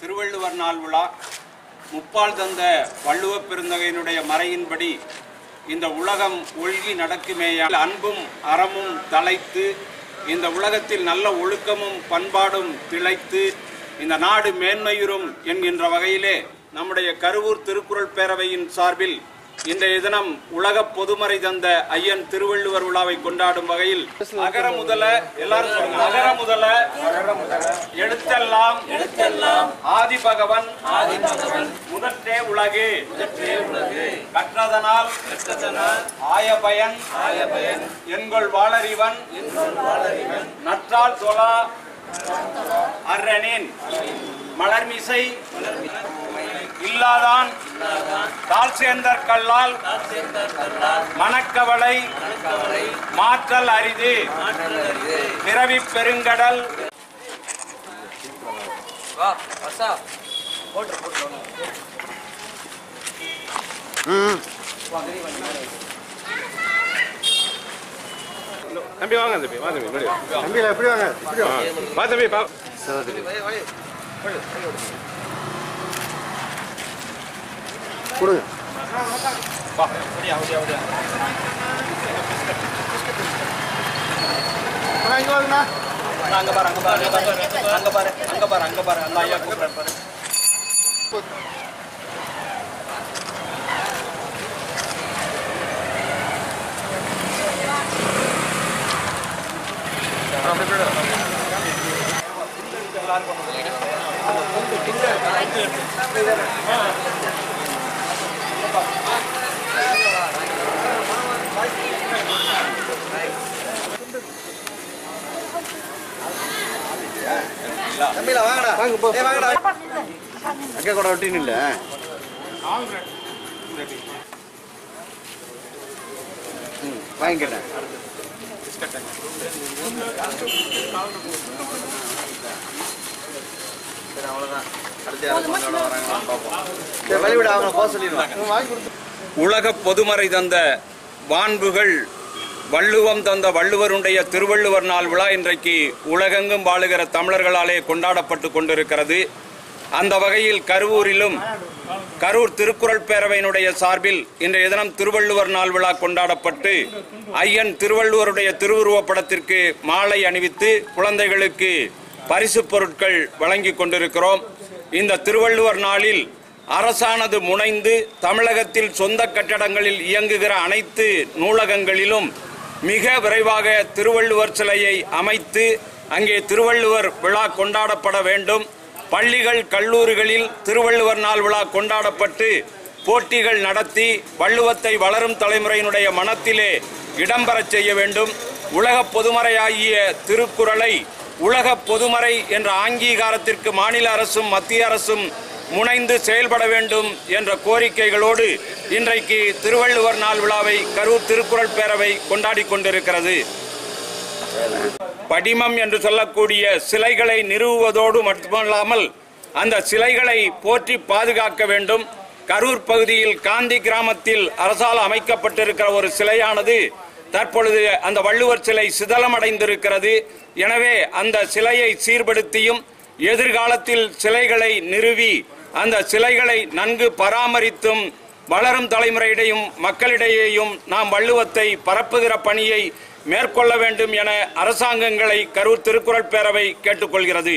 திருவள்ளுவர் நாள் விழா. முப்பால் தந்த வள்ளுவப் பெருந்தகையினுடைய மறையின்படி இந்த உலகம் ஒழுகி நடக்குமேயால் அன்பும் அறமும் தலைத்து இந்த உலகத்தில் நல்ல ஒழுக்கமும் பண்பாடும் திளைத்து இந்த நாடு மேன்மையுறும் என்கின்ற வகையிலே நம்முடைய கருவூர் திருக்குறள் பேரவையின் சார்பில் இன்றைய தினம் உலக பொதுமறை தந்த ஐயன் திருவள்ளுவர் விழாவை கொண்டாடும் வகையில் அகர முதல எல்லாரும் சொல்லுங்க. அகர முதல எழுத்தெல்லாம் எழுத்தெல்லாம் ஆதி பகவன் ஆதி பகவன் முதற்றே உலகு. முதற்றே உலகு கற்றதனால் கற்றதனால் ஆய பயன் ஆய பயன் என்கொள் வாளறிவன் என்கொள் வாளறிவன் நற்றால் தொழா அரணேன் மலர்மிசை இல்லாதான் தாழ் சேர்ந்தற் கல்லால் மனக்கவலை மாற்றல் அரிது. பிறவி பெருங்கடல். தம்பி வாங்க தம்பி. வா தம்பி முன்னாடி வா. தம்பியில் எப்படி வாங்க இப்படி ஆ, வாங்க வா தம்பி பா கொடுங்க அண்ணா, இங்க வாங்கண்ணா அங்க பாரு அங்க பாரு அங்க பாரு அங்க பாரு அங்க பாரு அந்த ஐயா கூப்பிடுறாரு பாரு தம்பியில் வாங்கடா. வாங்க போ. வாங்கடா. அக்கா கூட ஒட்டின்னு இல்லை. வாங்கிக்கிறேன். சரி அவ்வளோதான் அடுத்து யாரும் வந்தோட வராங்களான்னு பார்ப்போம். வழிவிட அவங்க போக சொல்லிடுவாங்க. வாங்கி கொடுத்து. உலக பொதுமறை தந்த வான்புகள் வள்ளுவம் தந்த வள்ளுவருடைய திருவள்ளுவர் நாள் விழா இன்றைக்கு உலகெங்கும் வாழுகிற தமிழர்களாலே கொண்டாடப்பட்டு கொண்டிருக்கிறது. அந்த வகையில் கருவூரிலும் கரூர் திருக்குறள் பேரவையினுடைய சார்பில் இன்றைய தினம் திருவள்ளுவர் நாள் விழா கொண்டாடப்பட்டு ஐயன் திருவள்ளுவருடைய திருவுருவப் படத்திற்கு மாலை அணிவித்து குழந்தைகளுக்கு பரிசு பொருட்கள் வழங்கி கொண்டிருக்கிறோம். இந்த திருவள்ளுவர் நாளில் அரசானது முனைந்து தமிழகத்தில் சொந்த கட்டடங்களில் இயங்குகிற அனைத்து நூலகங்களிலும் மிக விரைவாக திருவள்ளுவர் சிலையை அமைத்து அங்கே திருவள்ளுவர் விழா கொண்டாடப்பட வேண்டும். பள்ளிகள் கல்லூரிகளில் திருவள்ளுவர் நாள் விழா கொண்டாடப்பட்டு போட்டிகள் நடத்தி வள்ளுவத்தை வளரும் தலைமுறையினுடைய மனத்திலே இடம்பெறச் செய்ய வேண்டும். உலக பொதுமறையாகிய திருக்குறளை உலக பொதுமறை என்ற அங்கீகாரத்திற்கு மாநில அரசும் மத்திய அரசும் முனைந்து செயல்பட வேண்டும் என்ற கோரிக்கைகளோடு இன்றைக்கு திருவள்ளுவர் நாள் விழாவை கரூர் திருக்குறள் பேரவை கொண்டாடி கொண்டிருக்கிறது. படிமம் என்று சொல்லக்கூடிய சிலைகளை நிறுவுவதோடு மட்டுமல்லாமல் அந்த சிலைகளை போற்றி பாதுகாக்க வேண்டும். கரூர் பகுதியில் காந்தி கிராமத்தில் அரசால் அமைக்கப்பட்டிருக்கிற ஒரு சிலையானது தற்பொழுது அந்த வள்ளுவர் சிலை சிதலமடைந்திருக்கிறது. எனவே அந்த சிலையை சீர்படுத்தியும் எதிர்காலத்தில் சிலைகளை நிறுவி அந்த சிலைகளை நன்கு பராமரித்தும் வளரும் தலைமுறையிடையும் மக்களிடையேயும் நாம் வள்ளுவத்தை பரப்புகிற பணியை மேற்கொள்ள வேண்டும் என அரசாங்கங்களை கரூர் திருக்குறள் பேரவை கேட்டுக்கொள்கிறது.